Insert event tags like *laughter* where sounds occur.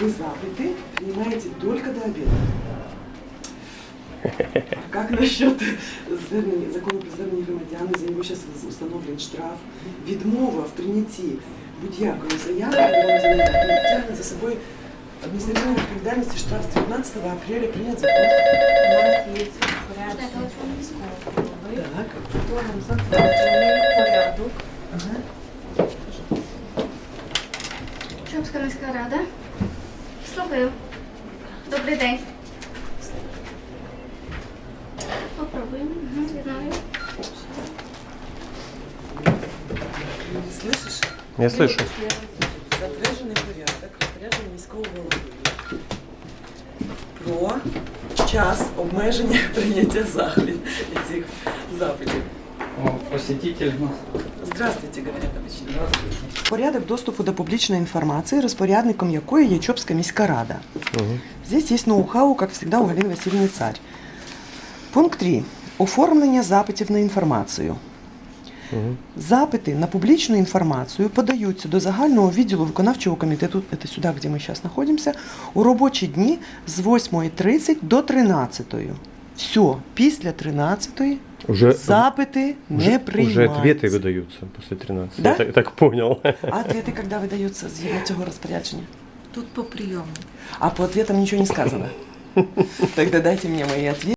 Вы запиты принимаете только до обеда. А *laughs* Как насчет звернення, закону про звернення громадян, за нього зараз встановлений штраф, відмова в прийнятті будь-якої заяви громадянина тягне за собою адміністративну відповідальність і штраф з 19 апреля прийнят закон. У нас є порядок військового голови, Так. которым затверджений порядок. Ага. Чопська міська рада. Слухаю. Добрий день. Попробуємо. Угу, знаю. Слышиш? Я слышу. Затверджений порядок, розпорядження міського голови про час обмеження *laughs* прийняття заходів і цих запитів. О, посетитель у нас. Здравствуйте, говорять обычно. Порядок доступу до публічної інформації, розпорядником якої є Чопська міська рада. Мгм. Здесь есть ноу-хау, как всегда, у Галины Васильевны Царь. Пункт 3. Оформлення запитів на інформацію. Мгм. Запити на публічну інформацію подаються до загального відділу виконавчого комітету, це сюди, де ми зараз знаходимося, у робочі дні з 8.30 до 13. Все, після 13 Уже, запити не уже, приймаються. уже ответы выдаются после 13. Да? Я так, так понял. А ответи коли видаються згідно цього розпорядження? Тут по прийому. А по ответам ничего не сказано. *laughs* Тогда дайте мне мои ответы.